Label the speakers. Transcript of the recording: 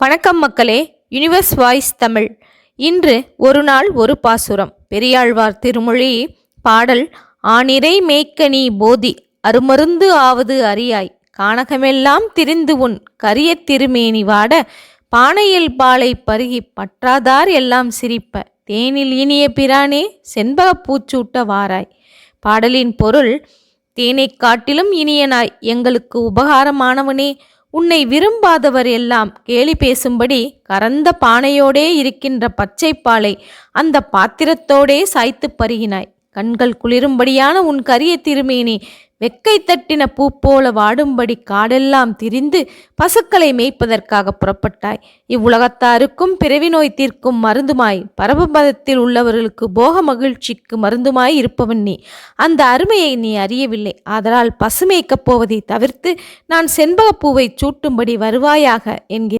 Speaker 1: வணக்கம் மக்களே universe voice Tamil. இன்று ஒரு நாள் ஒரு பாசுரம். பெரியாழ்வார் திருமொழி பாடல் ஆனிரை மேய்க்க நீ போதி அருமருந்து ஆவது அறியாய் கானகமெல்லாம் திரிந்து உன் கரிய திருமேனி வாட பானையில் பாலை பருகி பற்றாதார் எல்லாம் சிரிப்ப. தேனில் இனிய பிரானே செண்பகப் பூச்சூட்ட வாராய். பாடலின் பொருள் தேனைக் காட்டிலும் இனியனாய். எங்களுக்கு உபகாரமானவனே உன்னை விரும்பாதவர் எல்லாம் கேலி பேசும்படி கறந்த பானையோடே இருக்கின்ற பச்சைப்பாலை அந்த பாத்திரத்தோடே சாய்த்து பருகினாய். கண்கள் குளிரும்படியான உன் கரிய திருமேனி வெக்கை தட்டின பூ போல வாடும்படி காடெல்லாம் திரிந்து பசுக்களை மேய்ப்பதற்காக புறப்பட்டாய். இவ்வுலகத்தாருக்கும் பிறவி நோய் தீர்க்கும் மருந்துமாய் பரமபதத்தில் உள்ளவர்களுக்கு போக மகிழ்ச்சிக்கு மருந்துமாய் இருப்பவன் நீ. அந்த அருமையை நீ அறியவில்லை. ஆதலால் பசு மேய்க்கப் போவதை தவிர்த்து நான் செண்பகப்பூவை சூட்டும்படி வருவாயாக என்கிற